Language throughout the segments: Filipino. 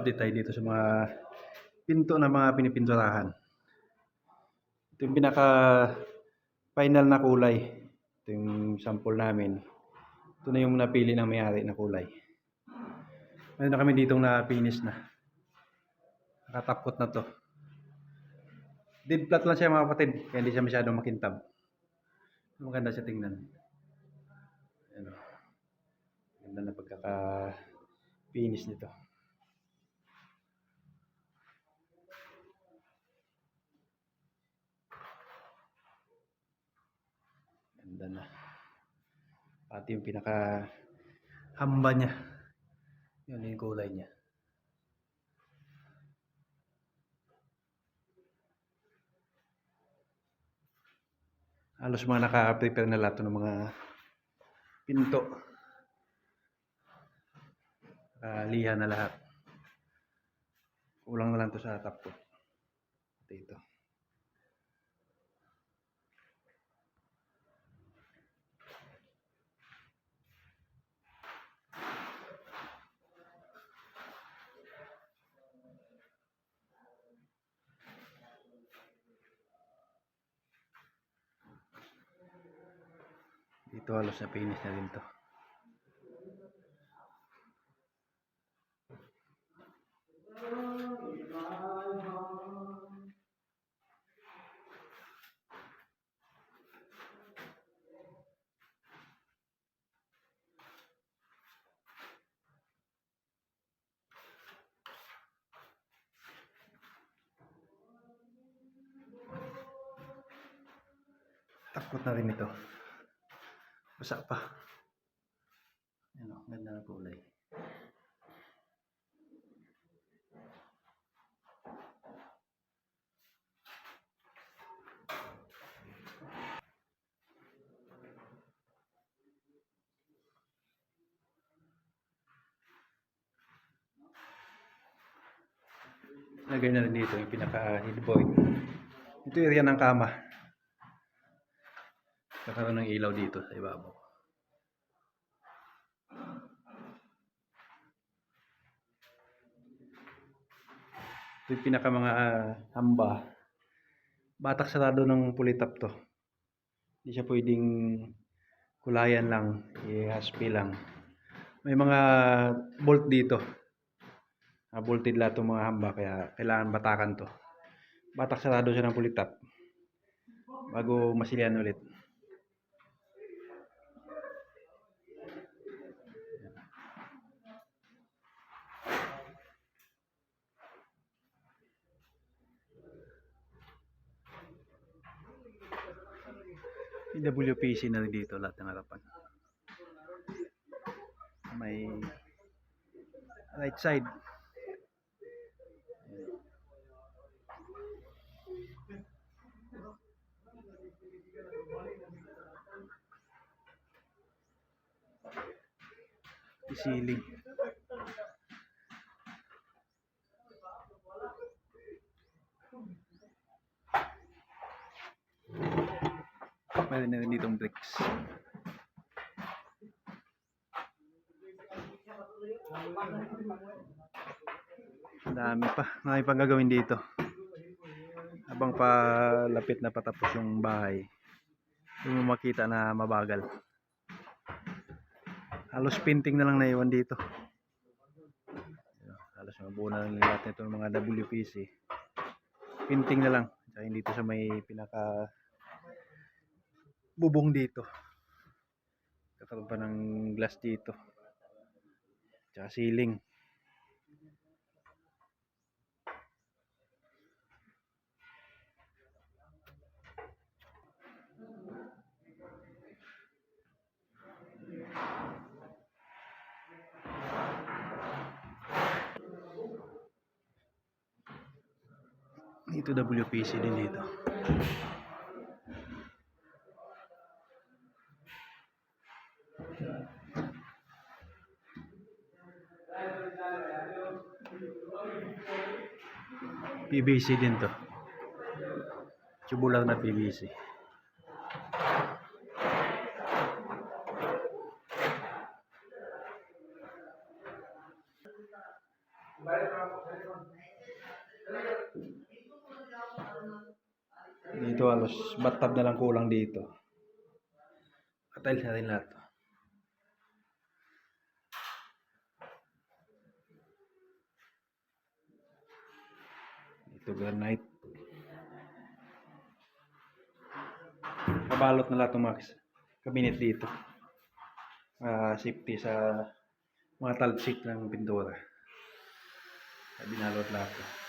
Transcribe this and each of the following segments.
Ayun o, update tayo dito sa mga pinto na mga pinipinturahan. Ito yung pinaka final na kulay. Ito yung sample namin. Ito na yung napili ng may-ari na kulay. Meron na kami ditong na finish na. Nakatapkot na to. Dead flat lang siya mga kapatid. Kaya hindi siya masyadong makintab. Maganda siya tingnan. Ano. Ganda na pagkaka-finish nito. Ganda na. Pati yung pinaka hamba niya. Yun yung kulay niya. Halos mga naka-prepare na lahat ng mga pinto. Nakaliha na lahat. Kulang na lang to sa top ko. Ito ito. Dito halos na finish na rin to. Takot na rin ito. Basa pa. Ano, ganda na kulay. Lagay na rin dito yung pinaka headboard. Ito area ng kama. Kakaroon ng ilaw dito sa ibabaw. Ito yung pinaka mga ah, hamba. Batak sarado ng pulitap to. Hindi siya pwedeng kulayan lang, i-haspi lang. May mga bolt dito. Uh, bolted lahat ng mga hamba kaya kailangan batakan to. Batak sarado siya ng pulitap bago masilian ulit. WPC na rin dito lahat ng harapan. May right side. Isiling. Meron na rin ditong bricks. Dami pa. Marami pang gagawin dito. Habang palapit na patapos yung bahay. Mo makita na mabagal. Halos painting na lang naiwan dito. Halos mabuo na lang lahat nito ng mga WPC. Painting na lang. Tsaka dito sa may pinaka bubong dito. Kakaroon pa ng glass dito. Tsaka ceiling. Dito WPC din dito. PVC din to. Tubular na PVC. Dito halos bathtub na lang kulang dito. Katiles na rin lahat. Granite. Kabalot na lahat ng mga cabinet dito. Ah, safety sa mga talsik ng pintura. Binalot lahat.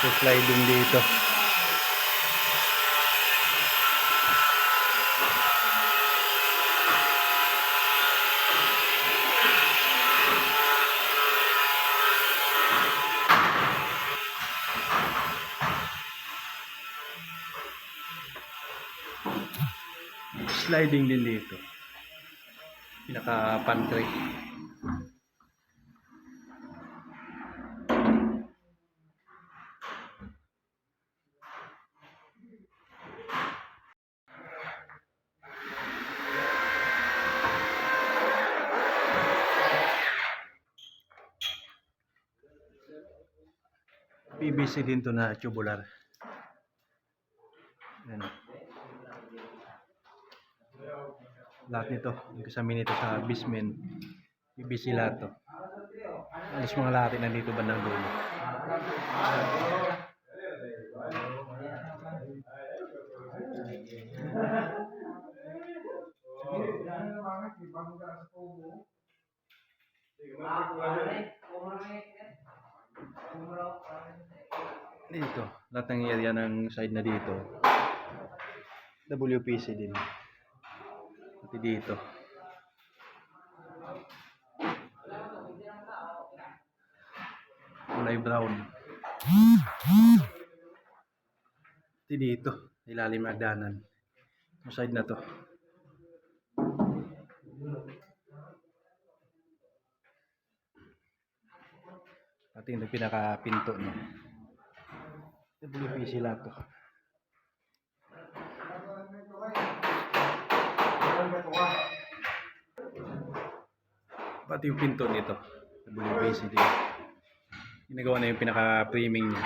Dito sliding dito. Sliding din dito. Pinaka pantry. PVC din to na tubular. Yan. Lahat nito, yung kasama nito sa basement, PVC lahat to. Alas mga lahat nandito bandang dulo. Dito, lahat ng area ng side na dito. WPC din. Pati dito. Kulay brown. Pati dito, ilalim ng. Yung side na to. Pati yung pinaka-pinto niya. WPC lahat to. Pati yung pinto nito. WPC din. Ginagawa na yung pinaka-framing niya.